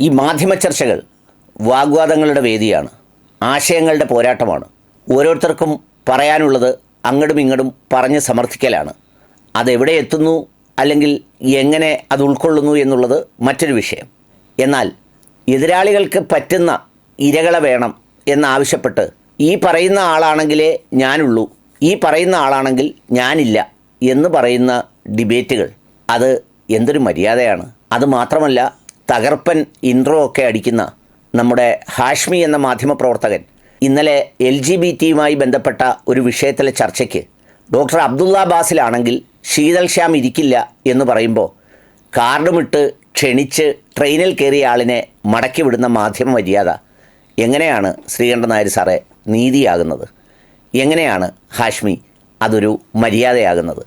ഈ മാധ്യമ ചർച്ചകൾ വാഗ്വാദങ്ങളുടെ വേദിയാണ്. ആശയങ്ങളുടെ പോരാട്ടമാണ്. ഓരോരുത്തർക്കും പറയാനുള്ളത് അങ്ങടും ഇങ്ങടും പറഞ്ഞ് സമർത്ഥിക്കലാണ്. അതെവിടെ എത്തുന്നു അല്ലെങ്കിൽ എങ്ങനെ അത് ഉൾക്കൊള്ളുന്നു എന്നുള്ളത് മറ്റൊരു വിഷയം. എന്നാൽ എതിരാളികൾക്ക് പറ്റുന്ന ഇരകളെ വേണം എന്നാവശ്യപ്പെട്ട് ഈ പറയുന്ന ആളാണെങ്കിലേ ഞാനുള്ളൂ ഈ പറയുന്ന ആളാണെങ്കിൽ ഞാനില്ല എന്ന് പറയുന്ന ഡിബേറ്റുകൾ അത് എന്തൊരു മര്യാദയാണ്. അത് മാത്രമല്ല തകർപ്പൻ ഇൻട്രോ ഒക്കെ അടിക്കുന്ന നമ്മുടെ ഹാഷ്മി എന്ന മാധ്യമപ്രവർത്തകൻ ഇന്നലെ എൽ ജി ബി ടിയുമായി ബന്ധപ്പെട്ട ഒരു വിഷയത്തിലെ ചർച്ചയ്ക്ക് ഡോക്ടർ അബ്ദുള്ള ബാസിലാണെങ്കിൽ ശീതൽ ശ്യാം ഇരിക്കില്ല എന്ന് പറയുമ്പോൾ കാർഡുമിട്ട് ക്ഷണിച്ച് ട്രെയിനിൽ കയറിയ ആളിനെ മടക്കി വിടുന്ന മാധ്യമ മര്യാദ എങ്ങനെയാണ് ശ്രീകണ്ഠൻ നായർ സാറേ നീതിയാകുന്നത്? എങ്ങനെയാണ് ഹാഷ്മി അതൊരു മര്യാദയാകുന്നത്?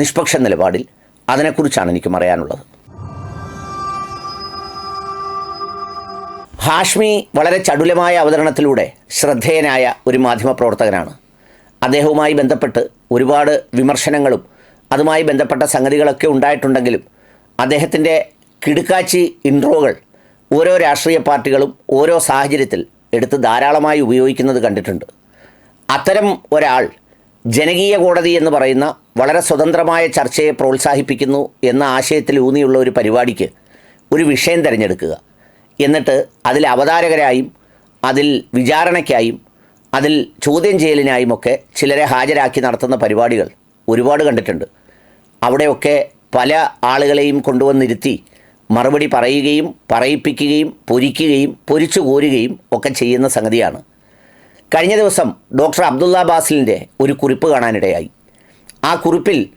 നിഷ്പക്ഷ നിലപാടിൽ അതിനെക്കുറിച്ചാണ് എനിക്ക് പറയാനുള്ളത്. ഹാഷ്മി വളരെ ചടുലമായ അവതരണത്തിലൂടെ ശ്രദ്ധേയനായ ഒരു മാധ്യമപ്രവർത്തകനാണ്. അദ്ദേഹവുമായി ബന്ധപ്പെട്ട് ഒരുപാട് വിമർശനങ്ങളും അതുമായി ബന്ധപ്പെട്ട സംഗതികളൊക്കെ ഉണ്ടായിട്ടുണ്ടെങ്കിലും അദ്ദേഹത്തിന്റെ കിടുക്കാച്ചി ഇൻട്രോകൾ ഓരോ രാഷ്ട്രീയ പാർട്ടികളും ഓരോ സാഹചര്യത്തിൽ എടുത്ത് ധാരാളമായി ഉപയോഗിക്കുന്നത് കണ്ടിട്ടുണ്ട്. അത്തരം ഒരാൾ ജനകീയ കോടതി എന്ന് പറയുന്ന വളരെ സ്വതന്ത്രമായ ചർച്ചയെ പ്രോത്സാഹിപ്പിക്കുന്നു എന്ന ആശയത്തിൽ ഊന്നിയുള്ള ഒരു പരിപാടിക്ക് ഒരു വിഷയം തിരഞ്ഞെടുക്കുക. എന്നിട്ട് അതിൽ അവതാരകരായും അതിൽ വിചാരണയ്ക്കായും അതിൽ ചോദ്യം ചെയ്യലിനായുമൊക്കെ ചിലരെ ഹാജരാക്കി നടത്തുന്ന പരിപാടികൾ ഒരുപാട് കണ്ടിട്ടുണ്ട്. അവിടെയൊക്കെ പല ആളുകളെയും കൊണ്ടുവന്നിരുത്തി മറുപടി പറയുകയും പറയിപ്പിക്കുകയും പൊരിക്കുകയും പൊരിച്ചു കോരുകയും ഒക്കെ ചെയ്യുന്ന സംഗതിയാണ്. കഴിഞ്ഞ ദിവസം ഡോക്ടർ അബ്ദുള്ള ബാസിലിന്റെ ഒരു കുറിപ്പ് കാണാനിടയായി. ആ കുറിപ്പിൽ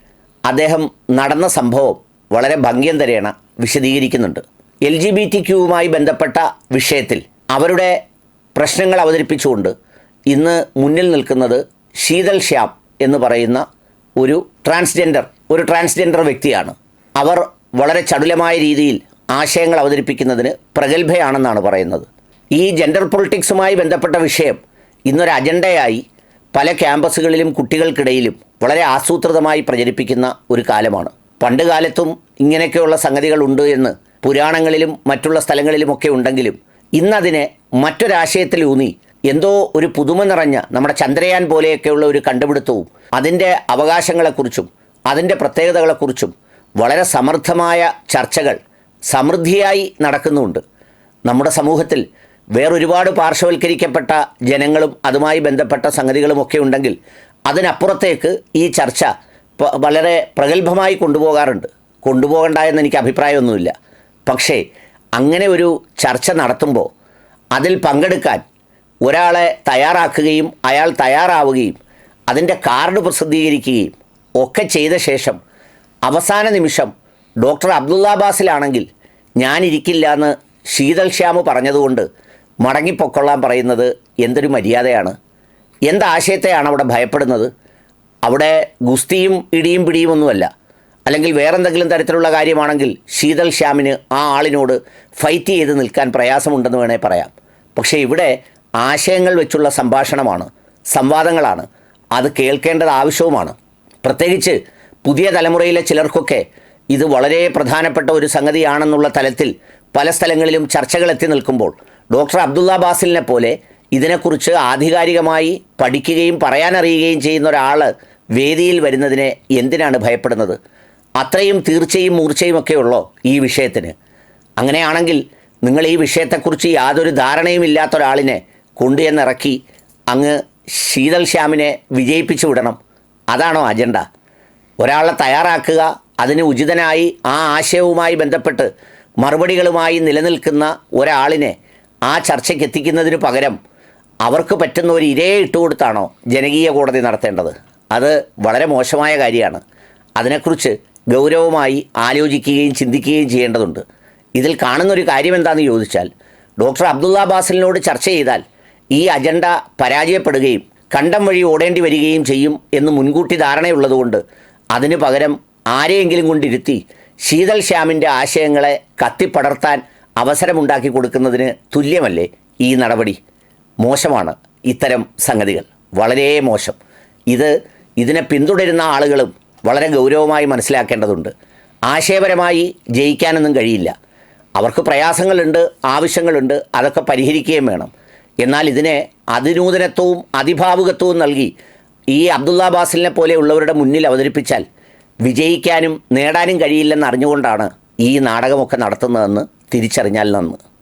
അദ്ദേഹം നടന്ന സംഭവം വളരെ ഭംഗ്യം തരേണ വിശദീകരിക്കുന്നുണ്ട്. എൽ ജി ബി ടി ക്യൂവുമായി ബന്ധപ്പെട്ട വിഷയത്തിൽ അവരുടെ പ്രശ്നങ്ങൾ അവതരിപ്പിച്ചുകൊണ്ട് ഇന്ന് മുന്നിൽ നിൽക്കുന്നത് ശീതൽ ശ്യാം എന്ന് പറയുന്ന ഒരു ട്രാൻസ്ജെൻഡർ ഒരു ട്രാൻസ്ജെൻഡർ വ്യക്തിയാണ്. അവർ വളരെ ചടുലമായ രീതിയിൽ ആശയങ്ങൾ അവതരിപ്പിക്കുന്നതിന് പ്രഗത്ഭയാണെന്നാണ് പറയുന്നത്. ഈ ജെൻഡർ പൊളിറ്റിക്സുമായി ബന്ധപ്പെട്ട വിഷയം ഇന്നൊരു അജണ്ടയായി പല ക്യാമ്പസുകളിലും കുട്ടികൾക്കിടയിലും വളരെ ആസൂത്രിതമായി പ്രചരിപ്പിക്കുന്ന ഒരു കാലമാണ്. പണ്ട് കാലത്തും ഇങ്ങനെയൊക്കെയുള്ള സംഗതികളുണ്ട് എന്ന് പുരാണങ്ങളിലും മറ്റുള്ള സ്ഥലങ്ങളിലുമൊക്കെ ഉണ്ടെങ്കിലും ഇന്നതിനെ മറ്റൊരാശയത്തിലൂന്നി എന്തോ ഒരു പുതുമ നിറഞ്ഞ നമ്മുടെ ചന്ദ്രയാൻ പോലെയൊക്കെയുള്ള ഒരു കണ്ടുപിടുത്തവും അതിന്റെ അവകാശങ്ങളെക്കുറിച്ചും അതിന്റെ പ്രത്യേകതകളെക്കുറിച്ചും വളരെ സമർത്ഥമായ ചർച്ചകൾ സമൃദ്ധിയായി നടക്കുന്നുമുണ്ട് നമ്മുടെ സമൂഹത്തിൽ വേറൊരുപാട് പാർശ്വവൽക്കരിക്കപ്പെട്ട ജനങ്ങളും അതുമായി ബന്ധപ്പെട്ട സംഗതികളുമൊക്കെ ഉണ്ടെങ്കിൽ അതിനപ്പുറത്തേക്ക് ഈ ചർച്ച വളരെ പ്രഗത്ഭമായി കൊണ്ടുപോകാറുണ്ട്. കൊണ്ടുപോകണ്ട എന്ന് എനിക്ക് അഭിപ്രായമൊന്നുമില്ല. പക്ഷേ അങ്ങനെ ഒരു ചർച്ച നടത്തുമ്പോൾ അതിൽ പങ്കെടുക്കാൻ ഒരാളെ തയ്യാറാക്കുകയും അയാൾ തയ്യാറാവുകയും അതിന്റെ കാർഡ് പ്രസിദ്ധീകരിക്കുകയും ഒക്കെ ചെയ്ത ശേഷം അവസാന നിമിഷം ഡോക്ടർ അബ്ദുള്ള ബാസിലാണെങ്കിൽ ഞാനിരിക്കില്ല എന്ന് ശീതൽ ശ്യാമ് പറഞ്ഞതുകൊണ്ട് മടങ്ങിപ്പൊക്കൊള്ളാൻ പറയുന്നത് എന്തൊരു മര്യാദയാണ്. എന്താശയത്തെയാണ് അവിടെ ഭയപ്പെടുന്നത്? അവിടെ ഗുസ്തിയും ഇടിയും പിടിയും ഒന്നുമല്ല. അല്ലെങ്കിൽ വേറെന്തെങ്കിലും തരത്തിലുള്ള കാര്യമാണെങ്കിൽ ശീതൽ ശ്യാമിന് ആ ആളിനോട് ഫൈറ്റ് ചെയ്ത് നിൽക്കാൻ പ്രയാസമുണ്ടെന്ന് വേണേൽ പറയാം. പക്ഷേ ഇവിടെ ആശയങ്ങൾ വെച്ചുള്ള സംഭാഷണമാണ് സംവാദങ്ങളാണ്. അത് കേൾക്കേണ്ടത് ആവശ്യവുമാണ്. പ്രത്യേകിച്ച് പുതിയ തലമുറയിലെ ചിലർക്കൊക്കെ ഇത് വളരെ പ്രധാനപ്പെട്ട ഒരു സംഗതിയാണെന്നുള്ള തലത്തിൽ പല സ്ഥലങ്ങളിലും ചർച്ചകൾ എത്തി നിൽക്കുമ്പോൾ ഡോക്ടർ അബ്ദുള്ള ബാസിലിനെ പോലെ ഇതിനെക്കുറിച്ച് ആധികാരികമായി പഠിക്കുകയും പറയാനറിയുകയും ചെയ്യുന്ന ഒരാൾ വേദിയിൽ വരുന്നതിനെ എന്തിനാണ് ഭയപ്പെടുന്നത്? അത്രയും തീർച്ചയും മൂർച്ചയും ഒക്കെ ഉള്ളോ ഈ വിഷയത്തിന്? അങ്ങനെയാണെങ്കിൽ നിങ്ങൾ ഈ വിഷയത്തെക്കുറിച്ച് യാതൊരു ധാരണയും ഇല്ലാത്ത ഒരാളിനെ കൊണ്ടുചെന്നിറക്കി അങ്ങ് ശീതൽ ശ്യാമിനെ വിജയിപ്പിച്ചു വിടണം. അതാണോ അജണ്ട. ഒരാളെ തയ്യാറാക്കുക അതിന് ഉചിതനായി ആ ആശയവുമായി ബന്ധപ്പെട്ട് മറുപടികളുമായി നിലനിൽക്കുന്ന ഒരാളിനെ ആ ചർച്ചയ്ക്ക് എത്തിക്കുന്നതിന് പകരം അവർക്ക് പറ്റുന്ന ഒരു ഇരയെ ഇട്ടുകൊടുത്താണോ ജനകീയ കോടതി നടത്തേണ്ടത്? അത് വളരെ മോശമായ കാര്യമാണ്. അതിനെക്കുറിച്ച് ഗൗരവമായി ആലോചിക്കുകയും ചിന്തിക്കുകയും ചെയ്യേണ്ടതുണ്ട്. ഇതിൽ കാണുന്ന ഒരു കാര്യം എന്താണെന്ന് ചോദിച്ചാൽ ഡോക്ടർ അബ്ദുള്ള ബാസലിനോട് ചർച്ച ചെയ്താൽ ഈ അജണ്ട പരാജയപ്പെടുകയും കണ്ടം വഴി ഓടേണ്ടി വരികയും ചെയ്യും എന്ന് മുൻകൂട്ടി ധാരണയുള്ളതുകൊണ്ട് അതിന് പകരം ആരെയെങ്കിലും കൊണ്ടിരുത്തി ശീതൽ ശ്യാമിന്റെ ആശയങ്ങളെ കത്തിപ്പടർത്താൻ അവസരമുണ്ടാക്കി കൊടുക്കുന്നതിന് തുല്യമല്ലേ ഈ നടപടി? മോശമാണ് ഇത്തരം സംഗതികൾ. വളരെ മോശം. ഇത് ഇതിനെ പിന്തുടരുന്ന ആളുകളും വളരെ ഗൗരവമായി മനസ്സിലാക്കേണ്ടതുണ്ട്. ആശയപരമായി ജയിക്കാനൊന്നും കഴിയില്ല. അവർക്ക് പ്രയാസങ്ങളുണ്ട് ആവശ്യങ്ങളുണ്ട് അതൊക്കെ പരിഹരിക്കുകയും വേണം. എന്നാൽ ഇതിനെ അതിനൂതനത്വവും അതിഭാവുകത്വവും നൽകി ഈ അബ്ദുള്ള ബാസിലിനെ പോലെയുള്ളവരുടെ മുന്നിൽ അവതരിപ്പിച്ചാൽ വിജയിക്കാനും നേടാനും കഴിയില്ലെന്ന് അറിഞ്ഞുകൊണ്ടാണ് ഈ നാടകമൊക്കെ നടത്തുന്നതെന്ന് തിരിച്ചറിഞ്ഞാൽ നന്ന്.